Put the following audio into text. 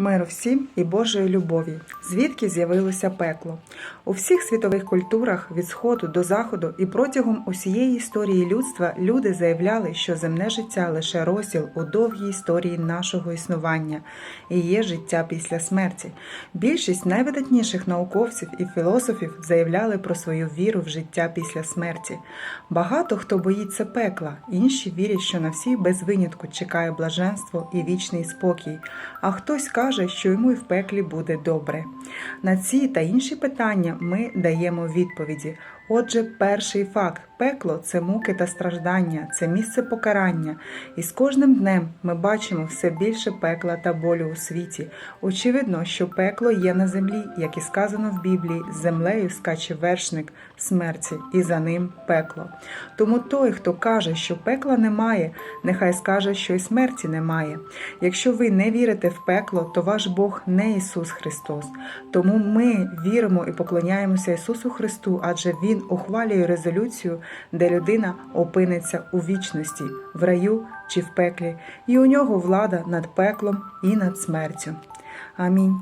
Миру всім і Божої любові, звідки з'явилося пекло. У всіх світових культурах від сходу до заходу і протягом усієї історії людства люди заявляли, що земне життя лише розділ у довгій історії нашого існування і є життя після смерті. Більшість найвидатніших науковців і філософів заявляли про свою віру в життя після смерті. Багато хто боїться пекла, інші вірять, що на всіх без винятку чекає блаженство і вічний спокій, а хтось каже, що йому і в пеклі буде добре. На ці та інші питання ми даємо відповіді. Отже, перший факт пекло це муки та страждання, це місце покарання. І з кожним днем ми бачимо все більше пекла та болю у світі. Очевидно, що пекло є на землі, як і сказано в Біблії, з землею скаче вершник смерті, і за ним пекло. Тому той, хто каже, що пекла немає, нехай скаже, що й смерті немає. Якщо ви не вірите в пекло, то ваш Бог не Ісус Христос. Тому ми віримо і поклоняємося Ісусу Христу, адже Він ухвалює резолюцію, де людина опиниться у вічності, в раю чи в пеклі, і у нього влада над пеклом і над смертю. Амінь.